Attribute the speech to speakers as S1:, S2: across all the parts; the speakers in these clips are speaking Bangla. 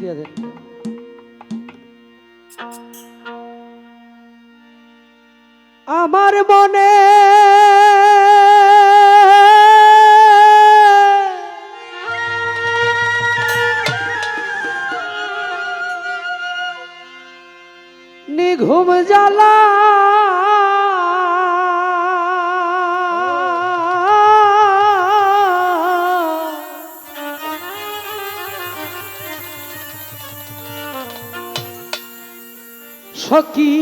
S1: দিয়ে দেন আমার মনে নিঘুম জ্বালা সখী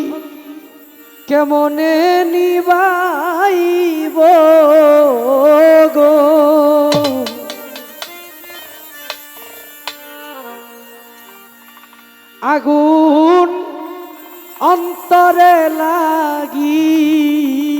S1: কেমনে নিবাইব গো? আগুন অন্তরে লাগিল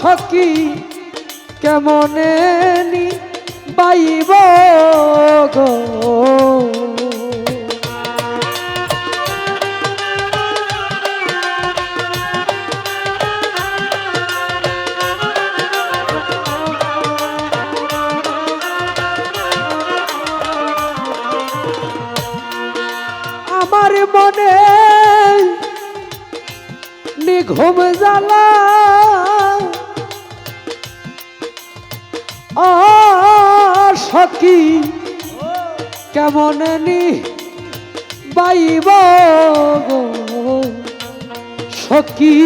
S1: সখী কেমনে নি বাইব আমার মনে নিঘুম জ্বালা সখী কেমন নি বাইব সখী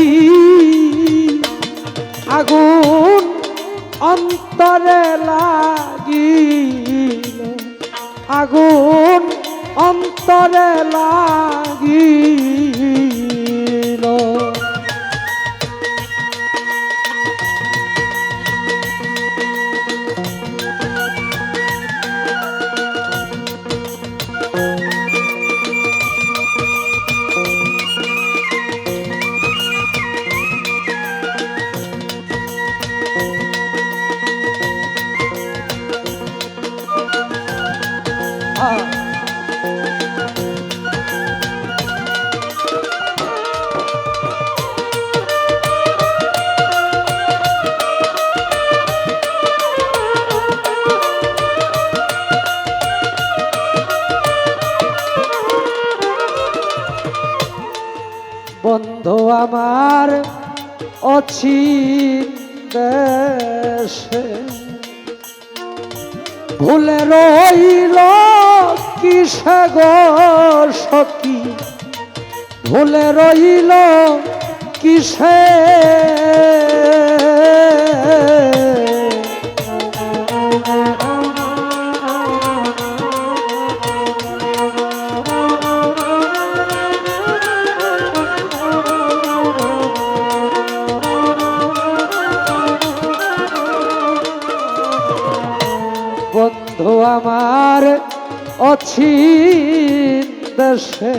S1: অছি দেশে। ভুলে রইল কিসে গো সখী? ভুলে রইল কিসে? আমার অছি দেশে।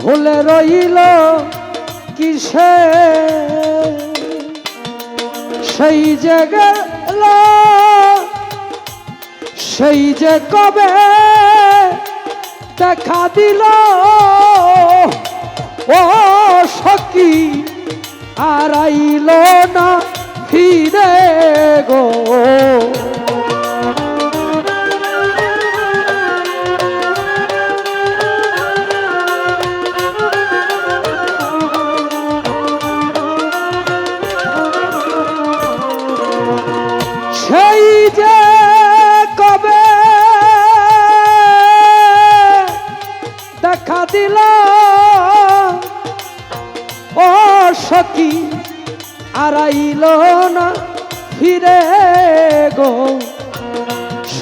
S1: ভুলে রইল কিসে? সেই যে গেল, সেই যে কবে দেখা দিল? ও সখী আর আইল না ফিরে গো।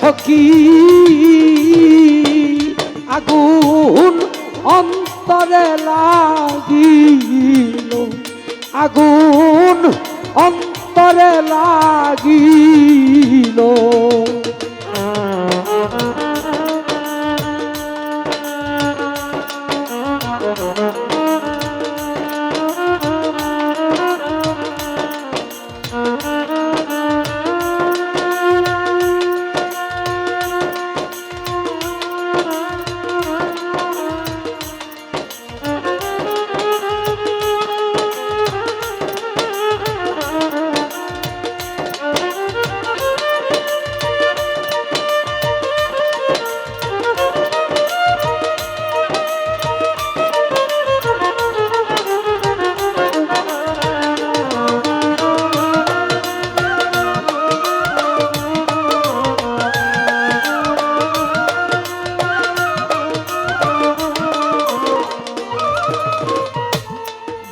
S1: সখী আগুন অন্তরে লাগিল। আগুন অন্তরে লাগিল।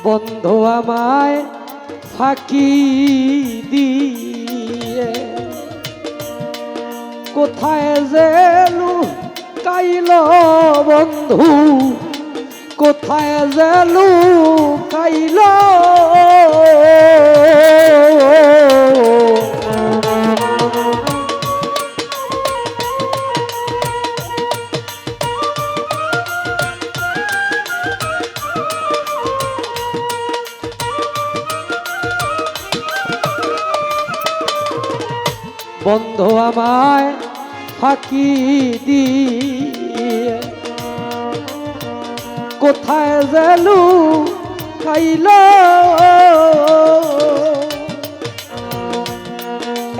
S1: বন্ধু আমায় ফাঁকি দিয়ে। কোথায় জেলু কাইল বন্ধু কোথায় জেলু কাইল। কোথায় গেলু খাইল।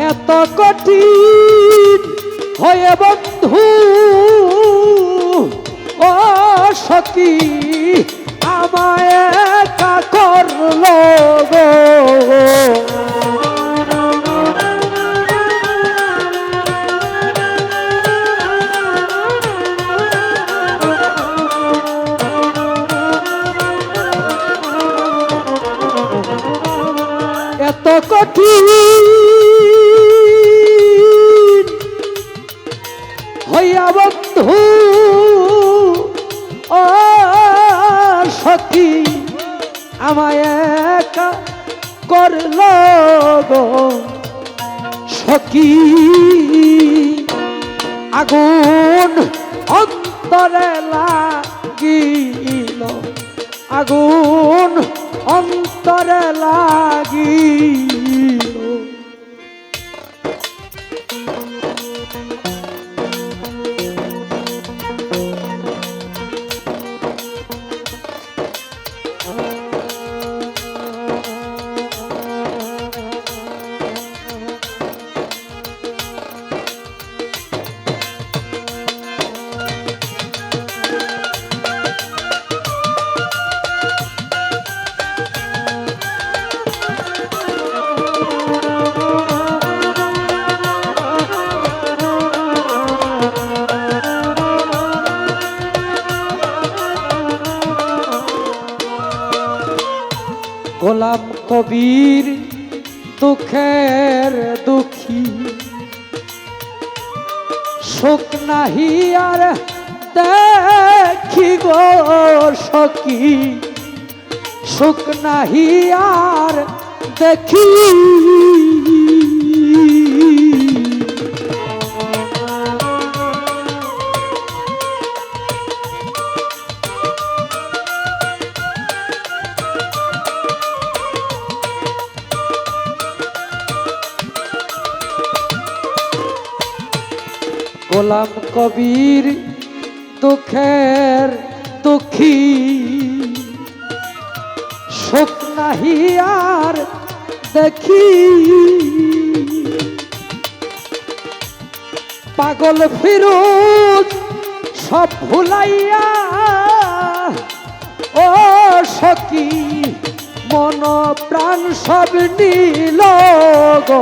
S1: এত কঠিন হয়ে বন্ধু। ও সখী আমায় একা করল গো। সখী আমায় একা করল গো? সখী আগুন অন্তরে লাগিল। আগুন অন্তরে লাগিল। দুঃখের দুঃখী। সুখ নাহি আর দেখি গো সখী। সুখ নাহি আর দেখি গোলাম কবির দুঃখের দুঃখী। সুখ নাহি আর দেখি। পাগল ফিরুজ সব ভুলাইয়া, ও সখী মন প্রাণ সব নীল গো।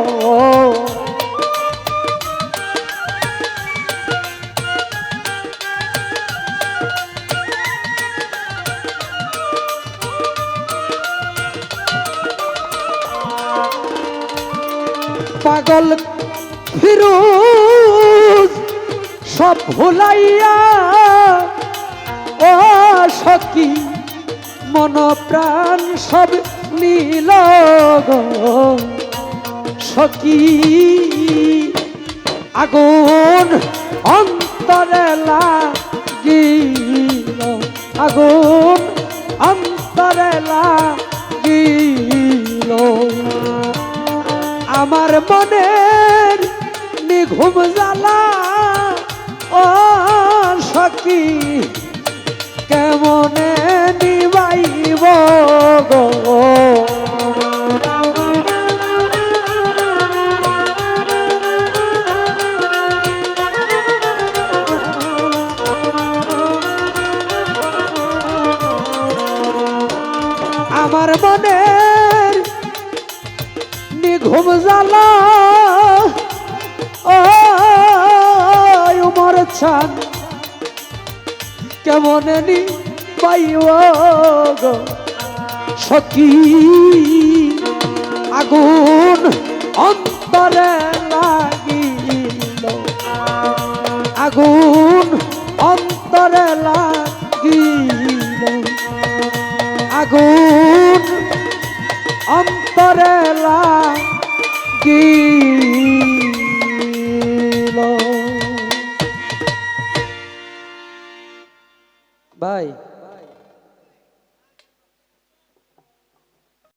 S1: পাগল ফিরুজ সব ভুলাইয়া, ও সখী মন প্রাণ সব নীল সখী, আগুন অন্তরে লাগিল। আগুন অন্তরে লাগিল আমার মনের নিঘুম জ্বালা। ও সখী ঘুম জ্বালা। ওমর ছান। কেমন নি পাইব সখী। আগুন অন্তরে লাগিল। আগুন অন্তরে লাগ কি